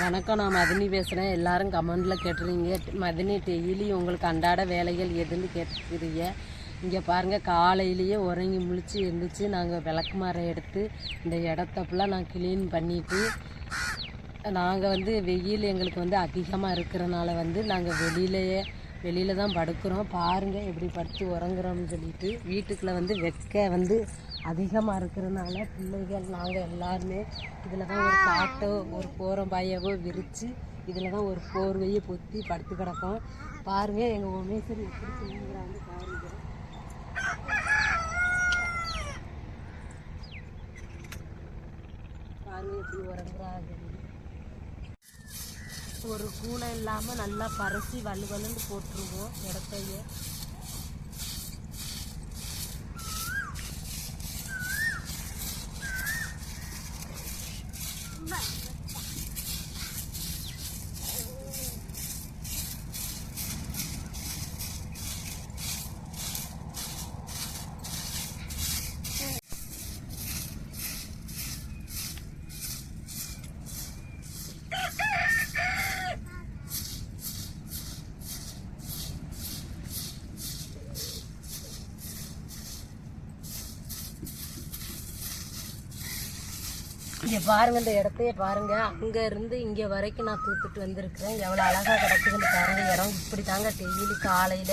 வணக்கம் நான் மதினி பேசுகிறேன் எல்லாரும் கமெண்டில் கேட்டுறீங்க. மதினி டெய்லி உங்களுக்கு அன்றாட வேலைகள் எதுன்னு கேட்டுக்கிறீங்க. இங்கே பாருங்கள் காலையிலேயே உறங்கி முழிச்சு எழுந்திரிச்சு நாங்கள் விளக்கு மரம் எடுத்து இந்த இடத்தப்பெல்லாம் நான் கிளீன் பண்ணிவிட்டு நாங்கள் வந்து வெயில் எங்களுக்கு வந்து அதிகமாக இருக்கிறனால வந்து நாங்கள் வெளியிலேயே வெளியில் தான் படுக்கிறோம். பாருங்கள் எப்படி படுத்து உறங்குறோம்னு சொல்லிட்டு வீட்டுக்குள்ளே வந்து வெக்க வந்து அதிகமாக இருக்கிறதுனால பிள்ளைகள் நாங்கள் எல்லாருமே இதில் தான் ஒரு காட்டோ ஒரு கோரம் பாயவோ விரித்து இதில் தான் ஒரு போர்வையை பொத்தி படுத்து கிடக்கோம். பாருங்கள் எங்கள் உமேஸ்வரி எப்படி தூங்குறாங்க பாருங்கள் பாருங்க. எப்படி உறங்குறாங்க. ஒரு கூலை இல்லாமல் நல்லா பறசி வலு வலுன்னு போட்டுருவோம் இடத்தையே. இங்கே பாருங்க இந்த இடத்தையே பாருங்க. அங்கே இருந்து இங்கே வரைக்கும் நான் தூத்துட்டு வந்திருக்கிறேன். எவ்வளோ அழகாக கிடக்குதுன்னு பாருங்க இடம் இப்படி தாங்க டெய்லி காலையில்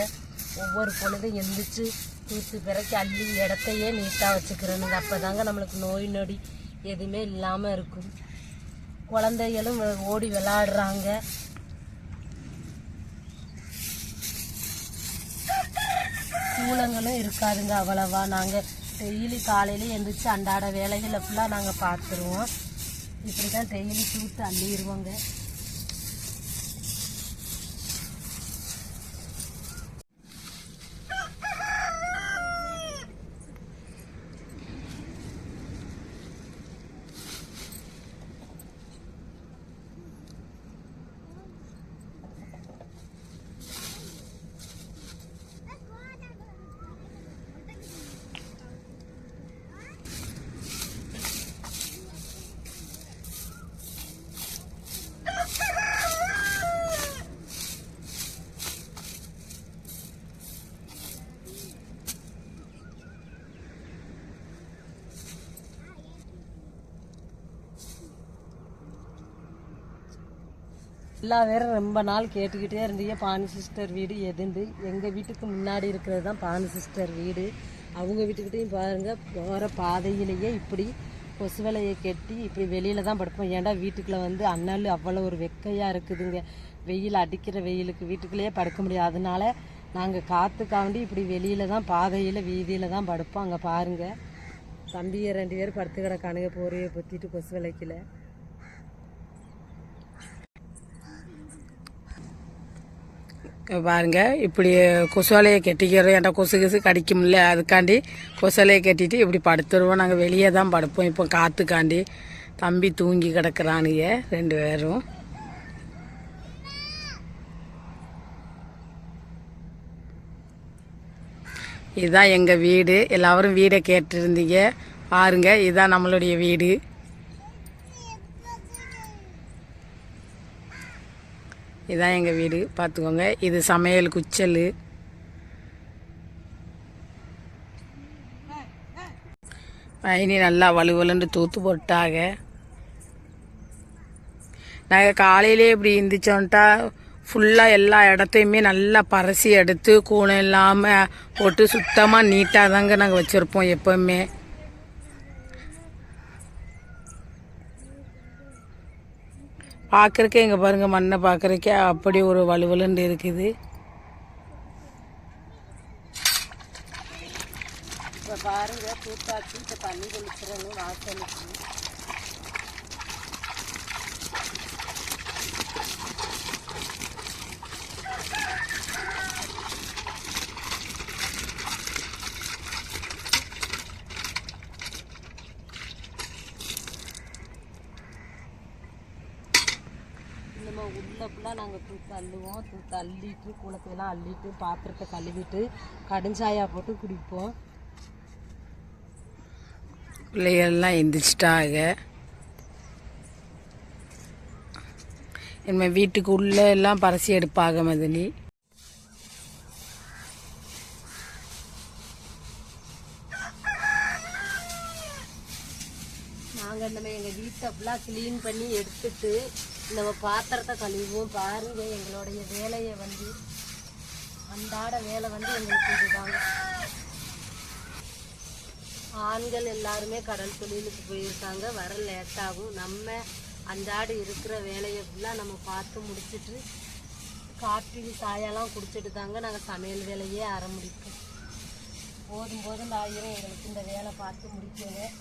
ஒவ்வொரு பொழுதும் எந்திரிச்சு தூத்து பிறக்கி அள்ளி இடத்தையே நீட்டாக வச்சுக்கிறேனுங்க அப்பதாங்க நம்மளுக்கு நோய் நொடி எதுவுமே இல்லாமல் இருக்கும். குழந்தைகளும் ஓடி விளாடுறாங்க சூழங்களும் இருக்காதுங்க அவ்வளவா. நாங்கள் டெய்லி காலையில் எழுந்திரிச்சு அன்றாட வேலைகளை ஃபுல்லாக நாங்கள் பார்த்துருவோம். இப்படி தான் டெய்லி தூத்து அள்ளிடுவோங்க. எல்லா பேரும் ரொம்ப நாள் கேட்டுக்கிட்டே இருந்தீங்க. பானு சிஸ்டர் வீடு எதுண்டு? எங்கள் வீட்டுக்கு முன்னாடி இருக்கிறது தான் பானு சிஸ்டர் வீடு. அவங்க வீட்டுக்கிட்டையும் பாருங்கள் போகிற பாதையிலேயே இப்படி கொசு வலையை கட்டி இப்படி வெளியில் தான் படுப்போம். ஏன்டா வீட்டுக்குள்ளே வந்து அண்ணல் அவ்வளோ ஒரு வெக்கையாக இருக்குதுங்க. வெயில் அடிக்கிற வெயிலுக்கு வீட்டுக்குள்ளேயே படுக்க முடியாது. அதனால நாங்கள் காற்றுக்காண்டி இப்படி வெளியில் தான் பாதையில் வீதியில் தான் படுப்போம். அங்கே பாருங்கள் தம்பியை ரெண்டு பேர் படுத்து கிடக்கானுங்க போரையை பொத்திட்டு கொசு வலைக்கில் பாருங்க இப்படி கொசுவலையை கட்டிக்கிறோம் ஏன்டா கொசு கொசு கடிக்கும்ல அதுக்காண்டி கொசுவலையை கட்டிட்டு இப்படி படுத்துருவோம். நாங்கள் வெளியே தான் படுப்போம். இப்போ காற்றுக்காண்டி தம்பி தூங்கி கிடக்குறானுங்க ரெண்டு பேரும். இதுதான் எங்கள் வீடு. எல்லோரும் வீடை கேட்டிருந்தீங்க. பாருங்க இதுதான் நம்மளுடைய வீடு. இதுதான் எங்கள் வீடு. பார்த்துக்கோங்க இது சமையல் குச்சல். பயணி நல்லா வலுவலுன்னு தூத்து போட்டாங்க. நாங்கள் காலையிலே இப்படி இருந்துச்சோன்ட்டா ஃபுல்லாக எல்லா இடத்தையுமே நல்லா பரசி எடுத்து கூணம் இல்லாமல் போட்டு சுத்தமாக நீட்டாக தாங்க நாங்கள் வச்சுருப்போம் எப்போவுமே. பார்க்குறக்கே இங்கே பாருங்கள் மண்ணை பார்க்குறக்கே அப்படி ஒரு வலுவலுன்னு இருக்குது இப்போ பாருங்க தூத்தாச்சு இப்போ தண்ணி தெளிச்சிடணும் வாசலுக்கு நம்ம உள்ள ஃபுல்லாக நாங்கள் தூத்து அள்ளுவோம் தூத்து அள்ளிட்டு குளத்தையெல்லாம் அள்ளிட்டு பாத்திரத்தை கழுவிட்டு கடுஞ்சாயா போட்டு குடிப்போம். பிள்ளைகள்லாம் எந்திரிச்சிட்டாங்க. இனிமே வீட்டுக்கு உள்ள எல்லாம் பறசி எடுப்பாக மதினி. நாங்கள் நம்ம எங்கள் வீட்டை ஃபுல்லாக க்ளீன் பண்ணி எடுத்துட்டு நம்ம பாத்திரத்தை கழுவுவோம் பாருங்க எங்களுடைய வேலையை வந்து அன்றாட வேலை வந்து எங்களுக்கு இதுதாங்க. ஆண்கள் எல்லாருமே கடல் தொழிலுக்கு போயிருக்காங்க வர லேட்டாகும் நம்ம அன்றாட இருக்கிற வேலையை ஃபுல்லாக நம்ம பார்த்து முடிச்சுட்டு காப்பி சாயெல்லாம் குடிச்சிட்டு தாங்க நாங்கள் சமையல் வேலையே ஆரம்பிப்போம். போதும் போதும் ஆயிரம் எங்களுக்கு இந்த வேலை பார்த்து முடிக்கணும்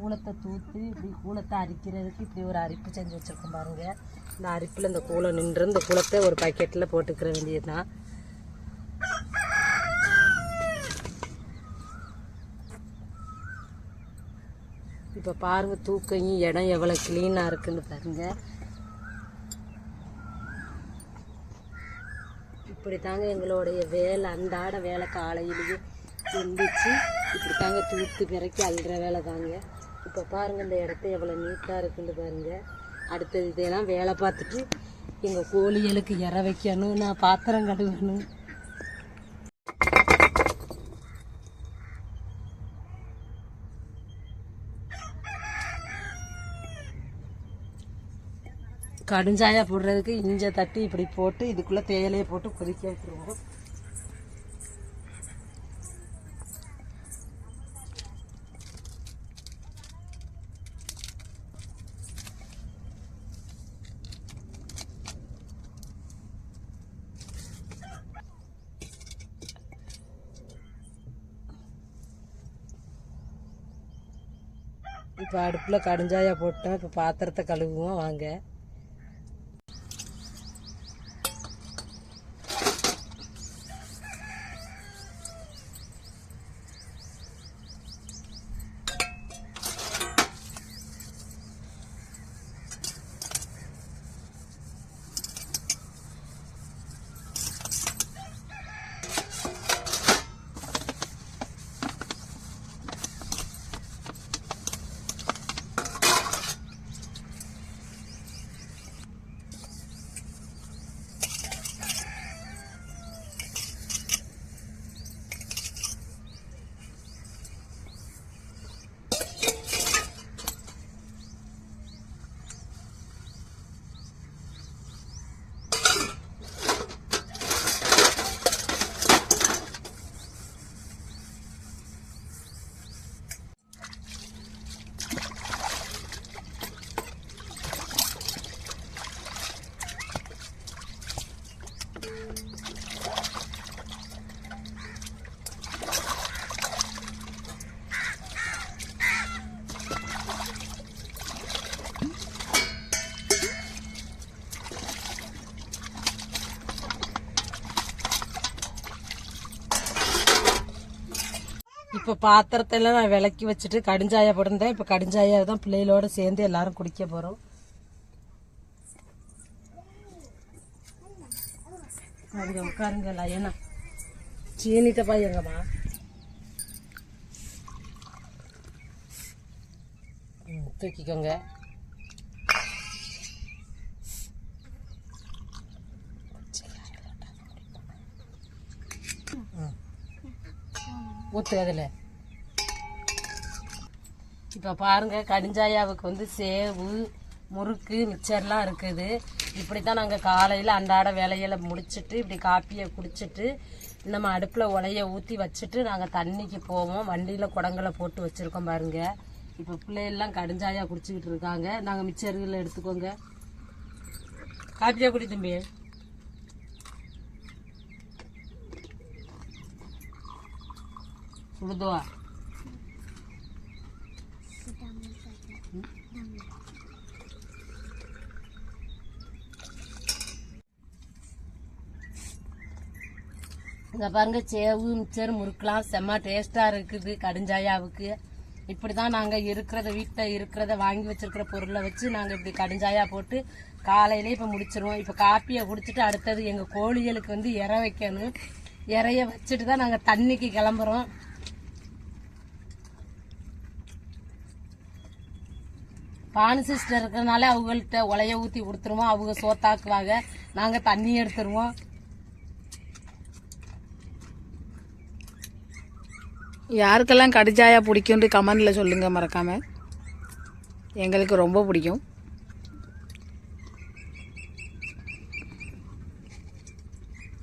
கூளத்தை தூத்து இப்படி கூளத்தை அரிக்கிறதுக்கு இப்படி ஒரு அரிப்பு செஞ்சு வச்சிருக்கோம் பாருங்க. இந்த அரிப்பில் இந்த கூளம் நின்று இந்த கூளத்தை ஒரு பக்கெட்டில் போட்டுக்கிற வேண்டியது தான் இப்போ பாருங்க தூக்கையும் இடம் எவ்வளோ க்ளீனாக இருக்குன்னு பாருங்க. இப்படி தாங்க எங்களுடைய வேலை அன்றாட வேலை காலையிலேயே எந்திரிச்சு இப்படி தாங்க தூத்து பிறக்கி அள்ளுற வேலை தாங்க இப்போ பாருங்க இந்த இடத்த எவ்வளோ நீட்டாக இருக்குன்னு பாருங்க. அடுத்தது இதெல்லாம் வேலை பார்த்துட்டு எங்கள் கோழிகளுக்கு இற வைக்கணும் நான் பாத்திரம் கழுவணும். கடுஞ்சாயா போடுறதுக்கு இஞ்ச தட்டி இப்படி போட்டு இதுக்குள்ளே தேயிலையை போட்டு கொதிக்க விட்டுருவோம் இப்போ அடுப்பில் கடுஞ்சாயா போட்டோம் இப்போ பாத்திரத்தை கழுவுவோம் வாங்க. இப்போ பாத்திரத்தெல்லாம் நான் விளக்கி வச்சுட்டு கடுஞ்சாயா போட்டிருந்தேன். இப்போ கடுஞ்சாயா தான் பிள்ளைகளோட சேர்ந்து எல்லாரும் குடிக்க போகிறோம் அதுங்க உட்காருங்க லயனா. சீனிட்ட பையங்கம்மா எங்கம்மா ம், தூக்கிக்கோங்க. ஊற்று அதில் இப்போ பாருங்க கடுஞ்சாயாவுக்கு வந்து சேவு முறுக்கு மிச்சர்லாம் இருக்குது. இப்படி தான் நாங்கள் காலையில் அன்றாட வேலைகளை முடிச்சுட்டு இப்படி காப்பியை குடிச்சிட்டு நம்ம அடுப்பில் உலைய ஊற்றி வச்சுட்டு நாங்கள் தண்ணிக்கு போவோம். வண்டியில் குடங்களை போட்டு வச்சுருக்கோம் பாருங்கள் இப்போ பிள்ளைகள்லாம் கடிஞ்சாயாக குடிச்சிக்கிட்டு இருக்காங்க. நாங்கள் மிச்சர்கள் எடுத்துக்கோங்க. காப்பியாக குடி தம்பி. சுடுதுவா. இங்க பாருங்க சேவு மிச்சர் முறுக்கலாம் செம்ம டேஸ்ட்டாக இருக்குது கடுஞ்சாயாவுக்கு. இப்படி தான் நாங்கள் இருக்கிறத வீட்டில் இருக்கிறத வாங்கி வச்சிருக்கிற பொருளை வச்சு நாங்கள் இப்படி கடுஞ்சாயா போட்டு காலையிலே இப்போ முடிச்சிருவோம். இப்போ காப்பியை குடிச்சிட்டு அடுத்தது எங்கள் கோழிகளுக்கு வந்து இற வைக்கணும். இறைய வச்சுட்டு தான் நாங்கள் தண்ணிக்கு கிளம்புறோம். பானு சிஸ்டர் இருக்கிறனால அவங்கள்ட்ட உலைய ஊற்றி கொடுத்துருவோம். அவங்க சோத்தாக்குவாங்க. நாங்கள் தண்ணி எடுத்துருவோம். யாருக்கெல்லாம் கடிச்சாயா பிடிக்கும்னு கமெண்டில் சொல்லுங்கள் மறக்காம. எங்களுக்கு ரொம்ப பிடிக்கும்.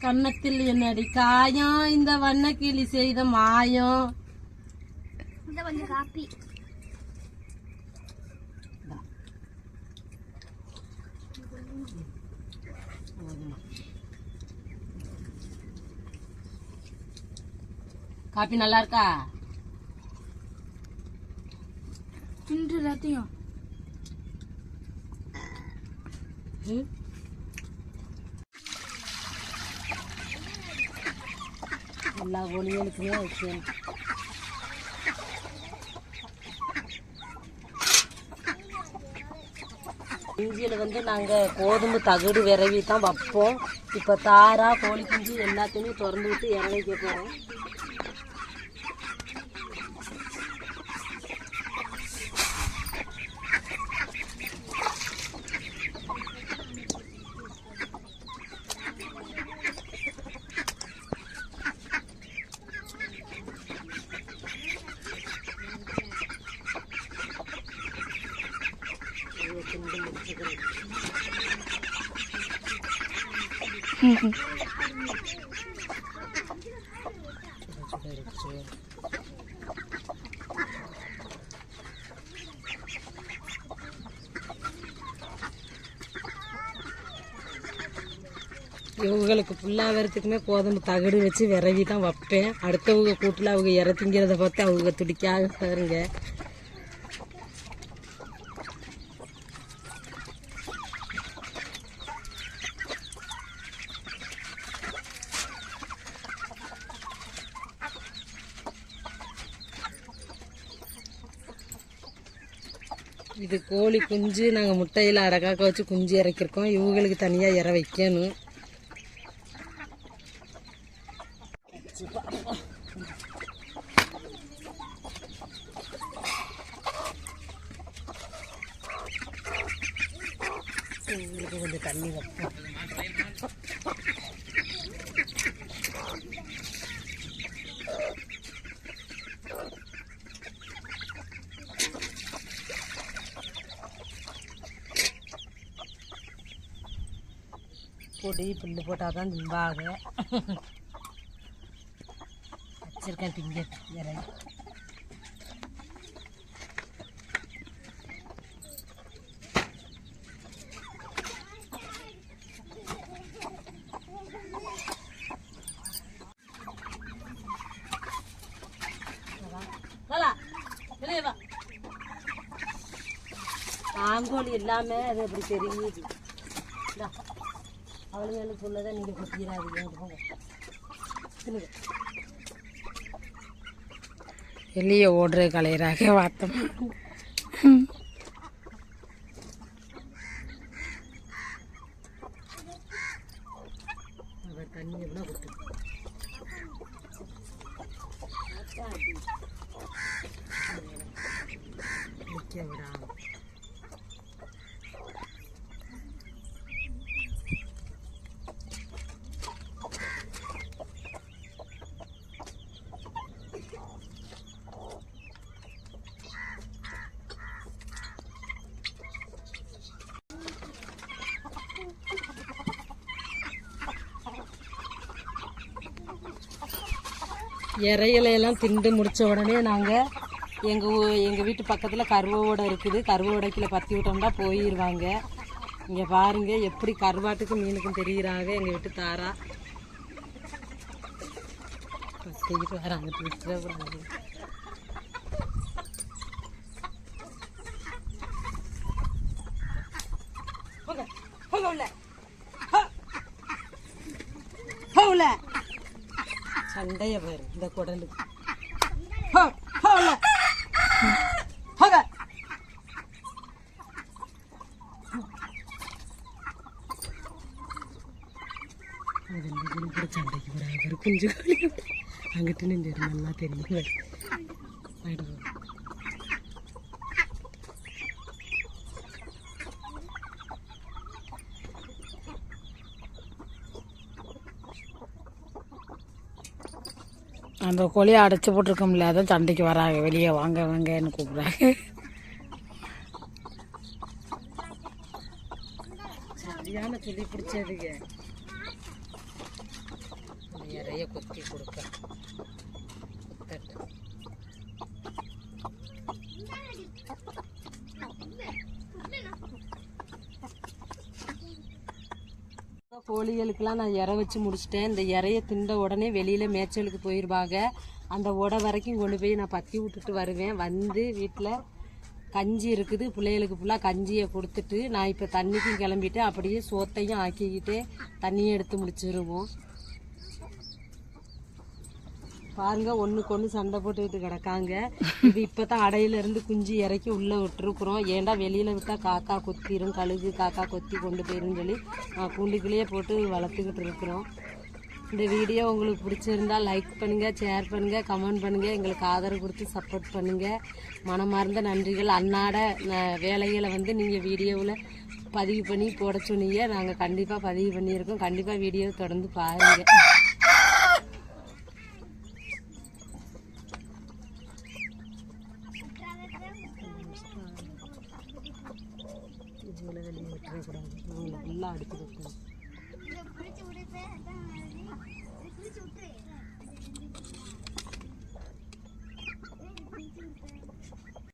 கன்னத்தில் என்னடி காயம். இந்த வண்ணக்கிளி செய்த மாயம். காப்பி நல்லா இருக்கா தின்று எல்லாத்தையும்? எல்லா கோழிகளுக்குமே வைக்கணும். இஞ்சியில் வந்து நாங்கள் கோதுமை தகடு விரவி தான் வைப்போம். இப்போ தாரா கோழி குஞ்சு எல்லாத்தையுமே திறந்து விட்டு இறங்கிக்க போகிறோம் இவங்களுக்கு புல்லாகிறதுக்குமே கோதுமை தகடு வச்சு விரவி தான் வைப்பேன். அடுத்தவங்க கூட்டில் அவங்க இற திங்கிறத பார்த்து அவங்க துடிக்காக பாருங்க. இது கோழி குஞ்சு நாங்கள் முட்டையில் அடக்காக்க வச்சு குஞ்சு இறக்கிருக்கோம் இவங்களுக்கு தனியாக இற வைக்கணும். இவங்களுக்கு கொஞ்சம் தண்ணி வைப்போம். போட்டு புல்லு போட்டால் தான் திம்பாக வச்சிருக்கேன் திங்க இறங்கி ஆங்கோழி எல்லாமே அது அப்படி தெரியுது. அவளுங்களுக்கு சொன்னதை நீங்க கொத்திடாதீங்க இங்க போங்க. தின்னுங்க. வெளியே ஓடுற கலையராக வாத்தம். அவர் தண்ணி எவ்வளோ கொடுத்து? நிற்க விடாம இறையிலையெல்லாம் திண்டு முடித்த உடனே நாங்கள் எங்கள் எங்கள் வீட்டு பக்கத்தில் கருவோட இருக்குது. கருவோடைக்கில் பற்றி விட்டோம்னா போயிடுவாங்க இங்கே பாருங்கள் எப்படி கருவாட்டுக்கும் மீனுக்கும் தெரிகிறாங்க எங்கள் வீட்டு தாரா. பத்திக்கிட்டு வராங்க சண்டைய பாரு இந்த குடலு சண்டைக்கு போறாங்க பாரு குஞ்சு அங்கிட்டு நின்று நல்லா தெரியும்? அந்த கோழியை அடைச்சி போட்டிருக்கோம்ல அதான் சண்டைக்கு வராங்க. வெளியே வாங்க வாங்கன்னு கூப்பிட்றாங்க. சரியான சொல்லி பிடிச்சதுங்க. நிறைய கொத்தி கொடுக்க. கோழிகளுக்கெல்லாம் நான் இறை வச்சு முடிச்சிட்டேன். இந்த இறைய திண்ட உடனே வெளியில் மேய்ச்சலுக்கு போயிடுவாங்க அந்த உடை வரைக்கும் கொண்டு போய் நான் பற்றி விட்டுட்டு வருவேன். வந்து வீட்டில் கஞ்சி இருக்குது. பிள்ளைகளுக்கு ஃபுல்லாக கஞ்சியை கொடுத்துட்டு நான் இப்போ தண்ணிக்கும் கிளம்பிட்டு அப்படியே சோத்தையும் ஆக்கிக்கிட்டு தண்ணியும் எடுத்து முடிச்சிருவோம். பாருங்க ஒண்ணுக்கு ஒண்ணு சண்டை போட்டுக்கிட்டு கிடக்காங்க. இது இப்பதான் அடையில இருந்து குஞ்சு இறக்கி உள்ள விட்டுருக்குறோம். ஏன்டா வெளியில விட்டா காக்கா கொத்திரும் கழுகு காக்கா கொத்தி கொண்டு போயிரும் சொல்லி நான் கூண்டுக்குள்ளேயே போட்டு வளர்த்துக்கிட்டு இருக்கிறோம். இந்த வீடியோ உங்களுக்கு பிடிச்சிருந்தா லைக் பண்ணுங்க ஷேர் பண்ணுங்க கமெண்ட் பண்ணுங்க எங்களுக்கு ஆதரவு கொடுத்து சப்போர்ட் பண்ணுங்க. மனமார்ந்த நன்றிகள். அன்னாட வேலைகளை வந்து நீங்க வீடியோவில் பதிவு பண்ணி போட சொன்னீங்க. நாங்கள் கண்டிப்பாக பதிவு பண்ணியிருக்கோம். கண்டிப்பாக வீடியோ தொடர்ந்து பாருங்கள்